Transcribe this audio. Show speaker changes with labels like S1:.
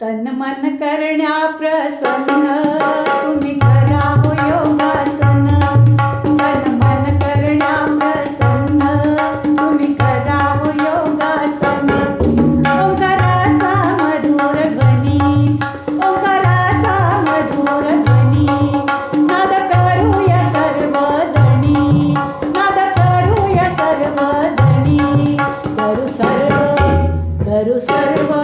S1: तन मन करण्या प्रसन्न तुम्ही करा योगासन. तन मन करण्या प्रसन्न तुम्ही करा योगासन. ओंकाराचा मधुर ध्वनी ओंकाराचा मधुर ध्वनी. नाद करूया सर्वजणी नाद करूया सर्वजणी. करू सर्व करू सर्व